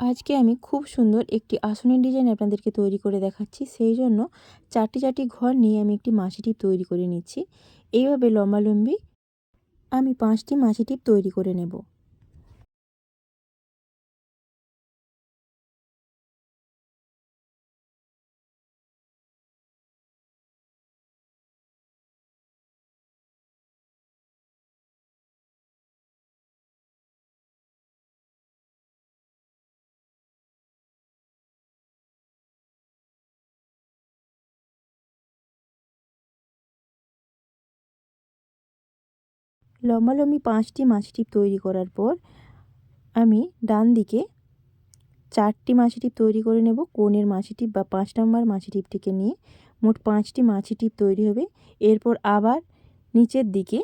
আজকে আমি খুব সুন্দর একটি আসনের ডিজাইন আপনাদেরকে তৈরি করে দেখাচ্ছি। সেই জন্য চারটি চারটি ঘর নিয়ে আমি একটি মাছি টিপ তৈরি করে নিচ্ছি। এইভাবে লম্বালম্বি আমি পাঁচটি মাছি টিপ তৈরি করে নেব। লম্বালম্বি পাঁচটি মাছি টিপ তৈরি করার পর আমি ডান দিকে চারটি মাছি টিপ তৈরি করে নেব। কোণের মাছি টিপ বা পাঁচ নম্বর মাছি টিপটিকে নিয়ে মোট পাঁচটি মাছি টিপ তৈরি হবে। এরপর আবার নিচের দিকে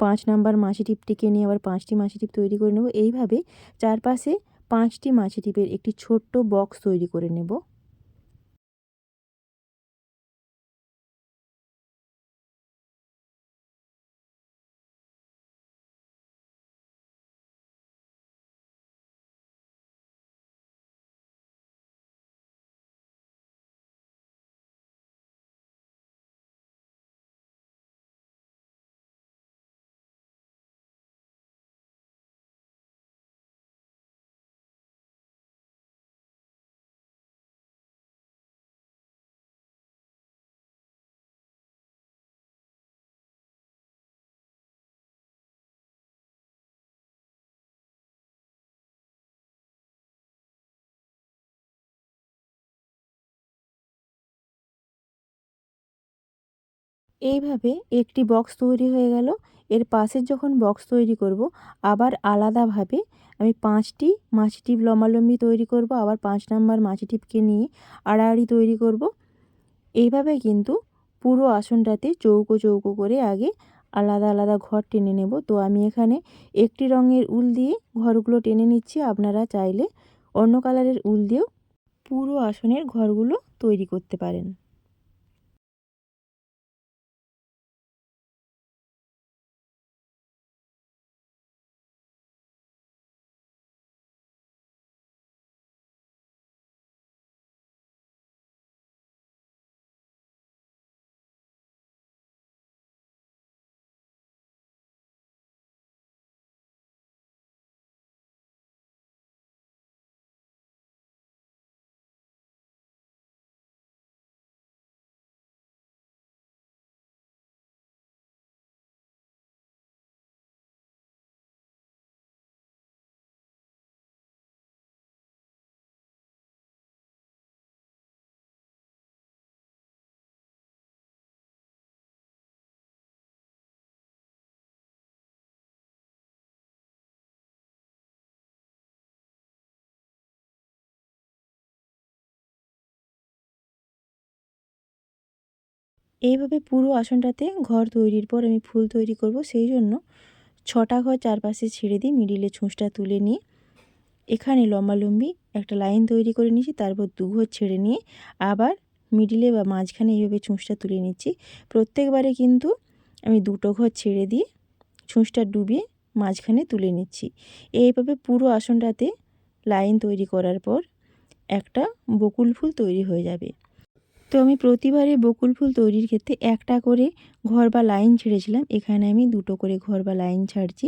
পাঁচ নাম্বার মাছি টিপটিকে নিয়ে আবার পাঁচটি মাছি টিপ তৈরি করে নেব। এইভাবে চারপাশে পাঁচটি মাছি টিপের একটি ছোট্ট বক্স তৈরি করে নেব। এইভাবে একটি বক্স তৈরি হয়ে গেল। এর পাশের যখন বক্স তৈরি করব, আবার আলাদাভাবে আমি পাঁচটি মাছি টিপ লম্বালম্বি তৈরি করব, আবার পাঁচ নাম্বার মাছি টিপকে নিয়ে আড়াআড়ি তৈরি করব। এইভাবে কিন্তু পুরো আসনটাতে চৌকো চৌকো করে আগে আলাদা আলাদা ঘর টেনে নেব। তো আমি এখানে একটি রঙের উল দিয়ে ঘরগুলো টেনে নিচ্ছি। আপনারা চাইলে অন্য কালারের উল দিয়েও পুরো আসনের ঘরগুলো তৈরি করতে পারেন। এইভাবে পুরো আসনটাতে ঘর তৈরির পর আমি ফুল তৈরি করব, সেই জন্য ছটা ঘর চারপাশে ছেড়ে দিই মিডিলে ছুঁচটা তুলে নিয়ে এখানে লম্বালম্বি একটা লাইন তৈরি করে নিয়েছি, তারপর দু ঘর ছেড়ে নিয়ে আবার মিডিলে বা মাঝখানে এইভাবে ছুঁচটা তুলে নিচ্ছি। প্রত্যেকবারে কিন্তু আমি দুটো ঘর ছেড়ে দিয়ে ছুঁচটা ডুবিয়ে মাঝখানে তুলে নিচ্ছি। এইভাবে পুরো আসনটাতে লাইন তৈরি করার পর একটা বকুল ফুল তৈরি হয়ে যাবে। তো আমি প্রতিবারে বকুল ফুল তৈরির ক্ষেত্রে একটা করে ঘর বা লাইন ছেড়েছিলাম। এখানে আমি দুটো করে ঘর বা লাইন ছাড়ছি।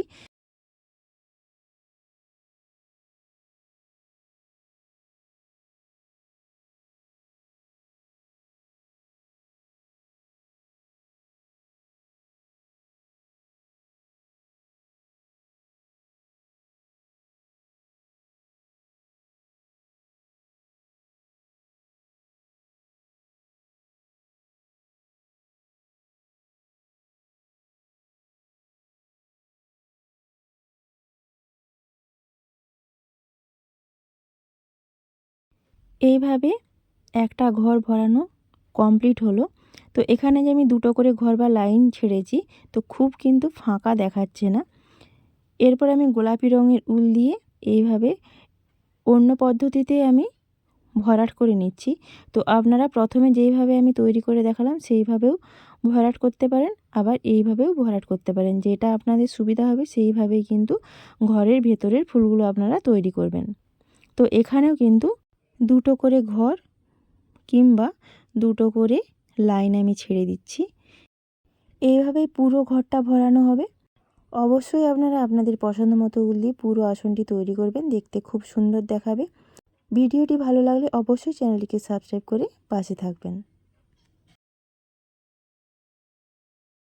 এইভাবে একটা ঘর ভরানো কমপ্লিট হলো। তো এখানে যে আমি দুটো করে ঘর বা লাইন ছেড়েছি, তো খুব কিন্তু ফাঁকা দেখাচ্ছে না। এরপর আমি গোলাপি রঙের উল দিয়ে এইভাবে অন্য পদ্ধতিতে আমি ভরাট করে নিচ্ছি। তো আপনারা প্রথমে যেইভাবে আমি তৈরি করে দেখালাম, সেইভাবেও ভরাট করতে পারেন, আবার এইভাবেও ভরাট করতে পারেন। যেটা আপনাদের সুবিধা হবে, সেইভাবেই কিন্তু ঘরের ভেতরের ফুলগুলো আপনারা তৈরি করবেন। তো এখানেও কিন্তু দুটো করে ঘর কিংবা দুটো করে লাইন আমি ছেড়ে দিচ্ছি। এইভাবেই পুরো ঘরটা ভরানো হবে। অবশ্যই আপনারা আপনাদের পছন্দ মতো উল দিয়ে পুরো আসনটি তৈরি করবেন, দেখতে খুব সুন্দর দেখাবে। ভিডিওটি ভালো লাগলে অবশ্যই চ্যানেলটিকে সাবস্ক্রাইব করে পাশে থাকবেন।